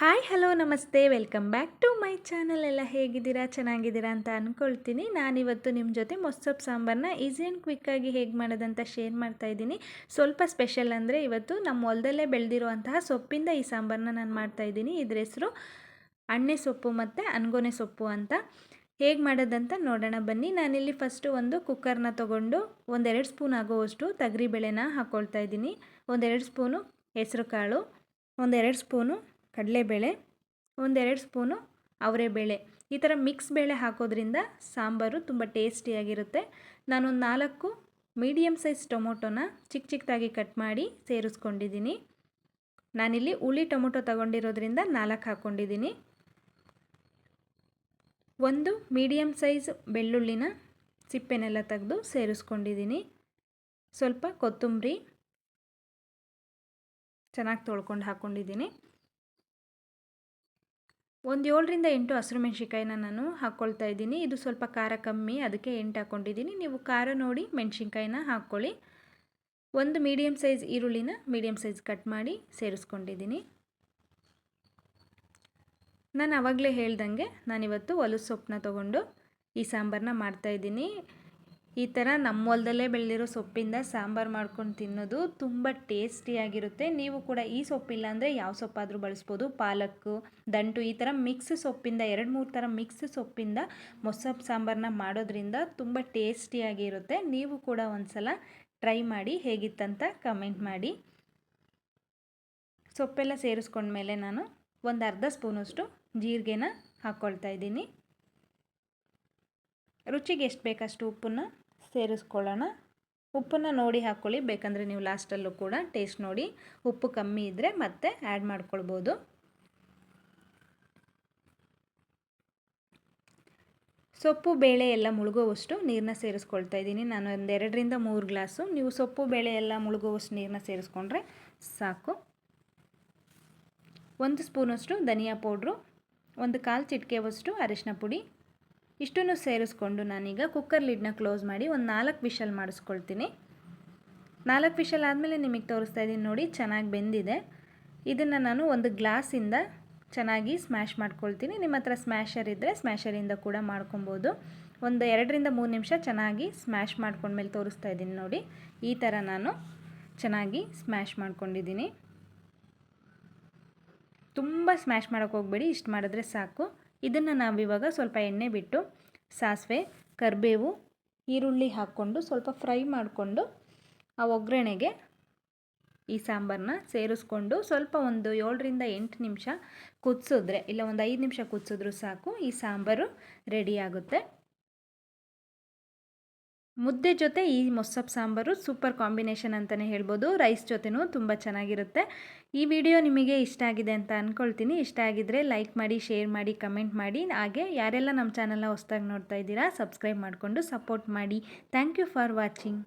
Hi, hello, ನಮಸ್ತೆ. Welcome back to my channel. ಎಲ್ಲ ಹೇಗಿದ್ದೀರಾ? ಚೆನ್ನಾಗಿದ್ದೀರಾ ಅಂತ ಅಂದ್ಕೊಳ್ತೀನಿ ನಾನಿವತ್ತು ನಿಮ್ಮ ಜೊತೆ ಮೊಸ್ಸೊಪ್ಪು ಸಾಂಬಾರನ್ನ ಈಸಿ ಆ್ಯಂಡ್ ಕ್ವಿಕ್ಕಾಗಿ ಹೇಗೆ ಮಾಡೋದಂತ ಶೇರ್ ಮಾಡ್ತಾ ಇದ್ದೀನಿ. ಸ್ವಲ್ಪ ಸ್ಪೆಷಲ್ ಅಂದರೆ ಇವತ್ತು ನಮ್ಮ ಹೊಲದಲ್ಲೇ ಬೆಳೆದಿರುವಂತಹ ಸೊಪ್ಪಿಂದ ಈ ಸಾಂಬಾರನ್ನ ನಾನು ಮಾಡ್ತಾ ಇದ್ದೀನಿ. ಇದ್ರ ಹೆಸರು ಅಣ್ಣೆ ಸೊಪ್ಪು ಮತ್ತು ಅನ್ಗೊನೆ ಸೊಪ್ಪು ಅಂತ. ಹೇಗೆ ಮಾಡೋದಂತ ನೋಡೋಣ. ಬನ್ನಿ, ನಾನಿಲ್ಲಿ ಫಸ್ಟು ಒಂದು ಕುಕ್ಕರ್ನ ತೊಗೊಂಡು ಒಂದೆರಡು ಸ್ಪೂನ್ ಆಗೋವಷ್ಟು ತೊಗರಿಬೇಳೆನ ಹಾಕ್ಕೊಳ್ತಾ ಇದ್ದೀನಿ. ಒಂದೆರಡು ಸ್ಪೂನು ಹೆಸರು ಕಾಳು ಒಂದೆರಡು ಸ್ಪೂನು ಕಡಲೆಬೇಳೆ, ಒಂದೆರಡು ಸ್ಪೂನು ಅವರೆಬೇಳೆ. ಈ ಥರ ಮಿಕ್ಸ್ ಬೇಳೆ ಹಾಕೋದ್ರಿಂದ ಸಾಂಬಾರು ತುಂಬ ಟೇಸ್ಟಿಯಾಗಿರುತ್ತೆ. ನಾನೊಂದು ನಾಲ್ಕು ಮೀಡಿಯಮ್ ಸೈಜ್ ಟೊಮೊಟೊನ ಚಿಕ್ಕ ಚಿಕ್ಕದಾಗಿ ಕಟ್ ಮಾಡಿ ಸೇರಿಸ್ಕೊಂಡಿದ್ದೀನಿ. ನಾನಿಲ್ಲಿ ಹುಳಿ ಟೊಮೊಟೊ ತಗೊಂಡಿರೋದ್ರಿಂದ ನಾಲ್ಕು ಹಾಕ್ಕೊಂಡಿದ್ದೀನಿ ಒಂದು ಮೀಡಿಯಮ್ ಸೈಜ್ ಬೆಳ್ಳುಳ್ಳಿನ ಸಿಪ್ಪೆನೆಲ್ಲ ತೆಗೆದು ಸೇರಿಸ್ಕೊಂಡಿದ್ದೀನಿ. ಸ್ವಲ್ಪ ಕೊತ್ತಂಬರಿ ಚೆನ್ನಾಗಿ ತೊಳ್ಕೊಂಡು ಹಾಕ್ಕೊಂಡಿದ್ದೀನಿ ಒಂದು ಏಳರಿಂದ ಎಂಟು ಹಸಿರು ಮೆಣಸಿನ್ಕಾಯಿನ ನಾನು ಹಾಕ್ಕೊಳ್ತಾ ಇದ್ದೀನಿ. ಇದು ಸ್ವಲ್ಪ ಖಾರ ಕಮ್ಮಿ, ಅದಕ್ಕೆ ಎಂಟು ಹಾಕ್ಕೊಂಡಿದ್ದೀನಿ ನೀವು ಖಾರ ನೋಡಿ ಮೆಣಸಿನ್ಕಾಯಿನ ಹಾಕ್ಕೊಳ್ಳಿ. ಒಂದು ಮೀಡಿಯಮ್ ಸೈಜ್ ಈರುಳ್ಳಿನ ಮೀಡಿಯಮ್ ಸೈಜ್ ಕಟ್ ಮಾಡಿ ಸೇರಿಸ್ಕೊಂಡಿದ್ದೀನಿ. ನಾನು ಆವಾಗಲೇ ಹೇಳ್ದಂಗೆ ನಾನಿವತ್ತು ಹೊಲಸು ಸೊಪ್ಪನ್ನ ತೊಗೊಂಡು ಈ ಸಾಂಬಾರನ್ನ ಮಾಡ್ತಾಯಿದ್ದೀನಿ ಈ ಥರ ನಮ್ಮ ಹೊಲದಲ್ಲೇ ಬೆಳೆದಿರೋ ಸೊಪ್ಪಿಂದ ಸಾಂಬಾರು ಮಾಡ್ಕೊಂಡು ತಿನ್ನೋದು ತುಂಬ ಟೇಸ್ಟಿಯಾಗಿರುತ್ತೆ. ನೀವು ಕೂಡ ಈ ಸೊಪ್ಪಿಲ್ಲ ಅಂದರೆ ಯಾವ ಸೊಪ್ಪಾದರೂ ಬಳಸ್ಬೋದು. ಪಾಲಕ್ಕು ದಂಟು ಈ ಥರ ಮಿಕ್ಸ್ ಸೊಪ್ಪಿಂದ, ಎರಡು ಮೂರು ಥರ ಮಿಕ್ಸ್ ಸೊಪ್ಪಿಂದ ಮೊಸಪ್ಪು ಸಾಂಬಾರನ್ನ ಮಾಡೋದ್ರಿಂದ ತುಂಬ ಟೇಸ್ಟಿಯಾಗಿರುತ್ತೆ. ನೀವು ಕೂಡ ಒಂದು ಸಲ ಟ್ರೈ ಮಾಡಿ ಹೇಗಿತ್ತಂತ ಕಮೆಂಟ್ ಮಾಡಿ. ಸೊಪ್ಪೆಲ್ಲ ಸೇರಿಸ್ಕೊಂಡ್ಮೇಲೆ ನಾನು ಒಂದು ಅರ್ಧ ಸ್ಪೂನಷ್ಟು ಜೀರಿಗೆನ ಹಾಕ್ಕೊಳ್ತಾ ಇದ್ದೀನಿ. ರುಚಿಗೆ ಎಷ್ಟು ಬೇಕಷ್ಟು ಉಪ್ಪನ್ನು? ಸೇರಿಸ್ಕೊಳ್ಳೋಣ. ಉಪ್ಪನ್ನು ನೋಡಿ ಹಾಕ್ಕೊಳ್ಳಿ. ಬೇಕಂದರೆ ನೀವು ಲಾಸ್ಟಲ್ಲೂ ಕೂಡ ಟೇಸ್ಟ್ ನೋಡಿ. ಉಪ್ಪು ಕಮ್ಮಿ ಇದ್ದರೆ ಮತ್ತೆ ಆ್ಯಡ್ ಮಾಡ್ಕೊಳ್ಬೋದು. ಸೊಪ್ಪು, ಬೇಳೆ ಎಲ್ಲ ಮುಳುಗುವಷ್ಟು ನೀರನ್ನ ಸೇರಿಸ್ಕೊಳ್ತಾ ಇದ್ದೀನಿ. ನಾನು ಒಂದೆರಡರಿಂದ ಮೂರು ಗ್ಲಾಸು. ನೀವು ಸೊಪ್ಪು, ಬೇಳೆ ಎಲ್ಲ ಮುಳುಗುವಷ್ಟು ನೀರನ್ನ ಸೇರಿಸ್ಕೊಂಡ್ರೆ ಸಾಕು. ಒಂದು ಸ್ಪೂನಷ್ಟು ಧನಿಯಾ ಪೌಡ್ರು, ಒಂದು ಕಾಲು ಚಿಟಿಕೆವಷ್ಟು ಅರಿಶಿನ ಪುಡಿ ಇಷ್ಟನ್ನು ಸೇರಿಸ್ಕೊಂಡು ನಾನೀಗ ಕುಕ್ಕರ್ ಲಿಡ್ನ ಕ್ಲೋಸ್ ಮಾಡಿ ಒಂದು ನಾಲ್ಕು ವಿಷಲ್ ಮಾಡಿಸ್ಕೊಳ್ತೀನಿ. ನಾಲ್ಕು ವಿಷಲ್ ಆದಮೇಲೆ ನಿಮಗೆ ತೋರಿಸ್ತಾ ಇದ್ದೀನಿ ನೋಡಿ, ಚೆನ್ನಾಗಿ ಬೆಂದಿದೆ. ಇದನ್ನು ನಾನು ಒಂದು ಗ್ಲಾಸಿಂದ ಚೆನ್ನಾಗಿ ಸ್ಮ್ಯಾಶ್ ಮಾಡ್ಕೊಳ್ತೀನಿ. ನಿಮ್ಮ ಹತ್ರ ಸ್ಮ್ಯಾಶರ್ ಇದ್ದರೆ ಸ್ಮ್ಯಾಶರಿಂದ ಕೂಡ ಮಾಡ್ಕೊಬೋದು. ಒಂದು ಎರಡರಿಂದ ಮೂರು ನಿಮಿಷ ಚೆನ್ನಾಗಿ ಸ್ಮ್ಯಾಶ್ ಮಾಡ್ಕೊಂಡ್ಮೇಲೆ ತೋರಿಸ್ತಾ ಇದ್ದೀನಿ ನೋಡಿ. ಈ ಥರ ನಾನು ಚೆನ್ನಾಗಿ ಸ್ಮ್ಯಾಶ್ ಮಾಡ್ಕೊಂಡಿದ್ದೀನಿ. ತುಂಬ ಸ್ಮ್ಯಾಶ್ ಮಾಡೋಕ್ಕೆ ಹೋಗಬೇಡಿ, ಇಷ್ಟು ಮಾಡಿದ್ರೆ ಸಾಕು. ಇದನ್ನು ನಾವಿವಾಗ ಸ್ವಲ್ಪ ಎಣ್ಣೆ ಬಿಟ್ಟು ಸಾಸಿವೆ, ಕರಿಬೇವು, ಈರುಳ್ಳಿ ಹಾಕ್ಕೊಂಡು ಸ್ವಲ್ಪ ಫ್ರೈ ಮಾಡಿಕೊಂಡು ಆ ಒಗ್ಗರಣೆಗೆ ಈ ಸಾಂಬಾರನ್ನ ಸೇರಿಸ್ಕೊಂಡು ಸ್ವಲ್ಪ ಒಂದು ಏಳರಿಂದ ಎಂಟು ನಿಮಿಷ ಕುದಿಸಿದ್ರೆ ಇಲ್ಲ ಒಂದು ಐದು ನಿಮಿಷ ಕುದಿಸಿದ್ರು ಸಾಕು, ಈ ಸಾಂಬಾರು ರೆಡಿ ಆಗುತ್ತೆ. ಮುದ್ದೆ ಜೊತೆ ಈ ಮೊಸಪ್ಪು ಸಾಂಬಾರು ಸೂಪರ್ ಕಾಂಬಿನೇಷನ್ ಅಂತಲೇ ಹೇಳ್ಬೋದು. ರೈಸ್ ಜೊತೆನೂ ತುಂಬ ಚೆನ್ನಾಗಿರುತ್ತೆ. ಈ ವಿಡಿಯೋ ನಿಮಗೆ ಇಷ್ಟ ಆಗಿದೆ ಅಂತ ಅಂದ್ಕೊಳ್ತೀನಿ ಇಷ್ಟ ಆಗಿದ್ದರೆ ಲೈಕ್ ಮಾಡಿ, ಶೇರ್ ಮಾಡಿ, ಕಮೆಂಟ್ ಮಾಡಿ. ಹಾಗೆ ಯಾರೆಲ್ಲ ನಮ್ಮ ಚಾನಲ್ನ ಹೊಸ್ದಾಗಿ ನೋಡ್ತಾ ಇದ್ದೀರಾ, ಸಬ್ಸ್ಕ್ರೈಬ್ ಮಾಡಿಕೊಂಡು ಸಪೋರ್ಟ್ ಮಾಡಿ. Thank you for watching.